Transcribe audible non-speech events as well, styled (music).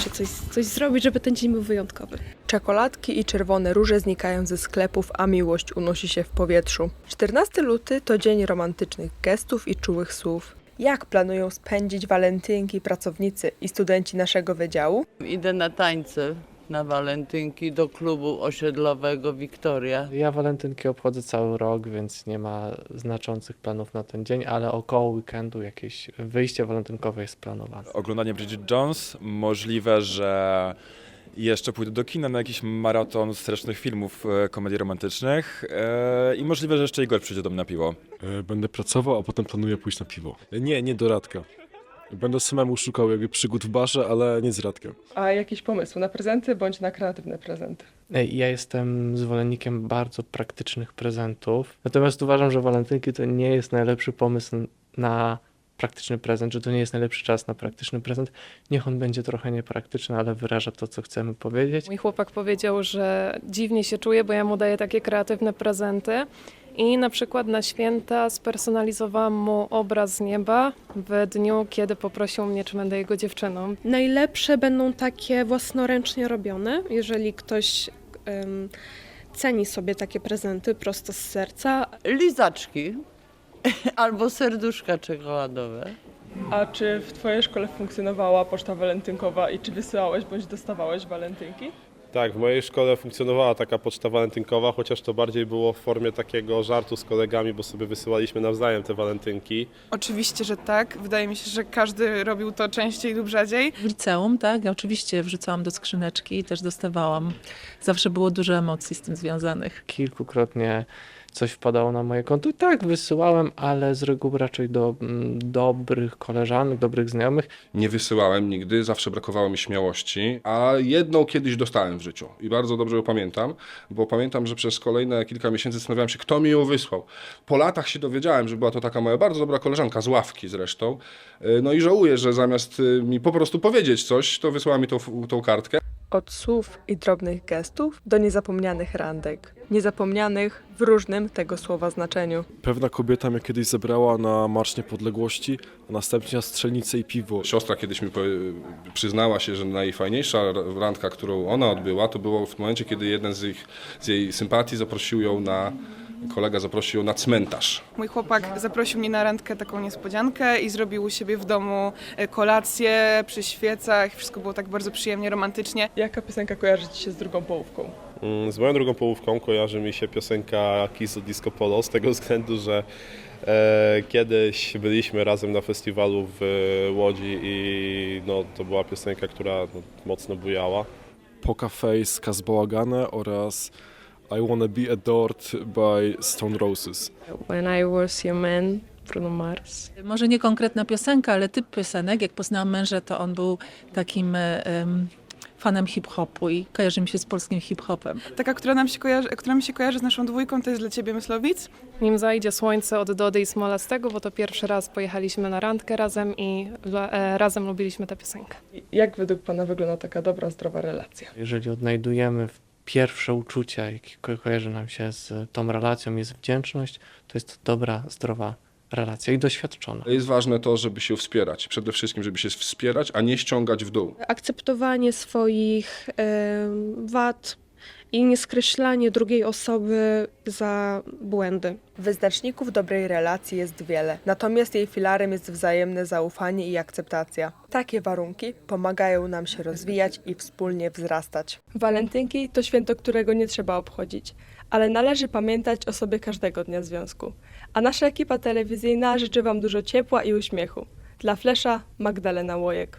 coś, coś zrobić, żeby ten dzień był wyjątkowy. Czekoladki i czerwone róże znikają ze sklepów, a miłość unosi się w powietrzu. 14 luty to dzień romantycznych gestów i czułych słów. Jak planują spędzić walentynki pracownicy i studenci naszego wydziału? Idę na tańce na walentynki do klubu osiedlowego Wiktoria. Ja walentynki obchodzę cały rok, więc nie ma znaczących planów na ten dzień, ale około weekendu jakieś wyjście walentynkowe jest planowane. oglądanie Bridget Jones. Możliwe, że jeszcze pójdę do kina na jakiś maraton strasznych filmów e, komedii romantycznych e, i możliwe, że jeszcze Igor przyjdzie do mnie na piwo. E, Będę pracował, a potem planuję pójść na piwo. E, Nie, nie do Radka. Będę samemu szukał jakby przygód w barze, ale nie z Radkiem. A jakieś pomysły na prezenty bądź na kreatywne prezenty? Ej, Ja jestem zwolennikiem bardzo praktycznych prezentów, natomiast uważam, że walentynki to nie jest najlepszy pomysł na praktyczny prezent, że to nie jest najlepszy czas na praktyczny prezent. Niech on będzie trochę niepraktyczny, ale wyraża to, co chcemy powiedzieć. Mój chłopak powiedział, że dziwnie się czuje, bo ja mu daję takie kreatywne prezenty. I na przykład na święta spersonalizowałam mu obraz z nieba w dniu, kiedy poprosił mnie, czy będę jego dziewczyną. Najlepsze będą takie własnoręcznie robione, jeżeli ktoś em, ceni sobie takie prezenty prosto z serca. Lizaczki (laughs) albo serduszka czekoladowe. A czy w Twojej szkole funkcjonowała poczta walentynkowa i czy wysyłałeś bądź dostawałeś walentynki? Tak, w mojej szkole funkcjonowała taka poczta walentynkowa, chociaż to bardziej było w formie takiego żartu z kolegami, bo sobie wysyłaliśmy nawzajem te walentynki. Oczywiście, że tak. Wydaje mi się, że każdy robił to częściej lub rzadziej. W liceum, tak, ja oczywiście wrzucałam do skrzyneczki i też dostawałam. Zawsze było dużo emocji z tym związanych. Kilkukrotnie coś wpadało na moje konto i tak wysyłałem, ale z reguły raczej do mm, dobrych koleżanek, dobrych znajomych. Nie wysyłałem nigdy, zawsze brakowało mi śmiałości, a jedną kiedyś dostałem w życiu i bardzo dobrze ją pamiętam, bo pamiętam, że przez kolejne kilka miesięcy zastanawiałem się, kto mi ją wysłał. Po latach się dowiedziałem, że była to taka moja bardzo dobra koleżanka z ławki zresztą. E, No i żałuję, że zamiast e, mi po prostu powiedzieć coś, to wysłała mi tą, tą kartkę. Od słów i drobnych gestów do niezapomnianych randek. Niezapomnianych w różnym tego słowa znaczeniu. Pewna kobieta mnie kiedyś zebrała na Marsz Niepodległości, a następnie na strzelnicę i piwo. Siostra kiedyś mi przyznała się, że najfajniejsza randka, którą ona odbyła, to było w momencie, kiedy jeden z, ich, z jej sympatii zaprosił ją na, kolega zaprosił ją na cmentarz. Mój chłopak zaprosił mnie na randkę, taką niespodziankę i zrobił u siebie w domu e, kolację przy świecach. Wszystko było tak bardzo przyjemnie, romantycznie. Jaka piosenka kojarzy Ci się z drugą połówką? Mm, Z moją drugą połówką kojarzy mi się piosenka Kiss Disco Polo z tego (laughs) względu, że e, kiedyś byliśmy razem na festiwalu w e, Łodzi i no, to była piosenka, która no, mocno bujała. Poker Face, Kaz Bałagane oraz I Wanna Be Adored by Stone Roses. When I was your man, Bruno Mars. Może nie konkretna piosenka, ale typ piosenek. Jak poznałam męża, to on był takim em, fanem hip-hopu i kojarzy mi się z polskim hip-hopem. Taka, która, nam się kojarzy, która mi się kojarzy z naszą dwójką, to jest dla Ciebie Myslowic. Nim zajdzie słońce od Dody i Smolastego, bo to pierwszy raz pojechaliśmy na randkę razem i e, razem lubiliśmy tę piosenkę. Jak według Pana wygląda taka dobra, zdrowa relacja? Jeżeli odnajdujemy w- pierwsze uczucia, jakie ko- kojarzy nam się z tą relacją, jest wdzięczność, to jest to dobra, zdrowa relacja i doświadczona. Jest ważne to, żeby się wspierać. Przede wszystkim, żeby się wspierać, a nie ściągać w dół. Akceptowanie swoich wad i nieskreślanie drugiej osoby za błędy. Wyznaczników dobrej relacji jest wiele, natomiast jej filarem jest wzajemne zaufanie i akceptacja. Takie warunki pomagają nam się rozwijać i wspólnie wzrastać. Walentynki to święto, którego nie trzeba obchodzić, ale należy pamiętać o sobie każdego dnia związku. A nasza ekipa telewizyjna życzy Wam dużo ciepła i uśmiechu. Dla Flesza Magdalena Łojek.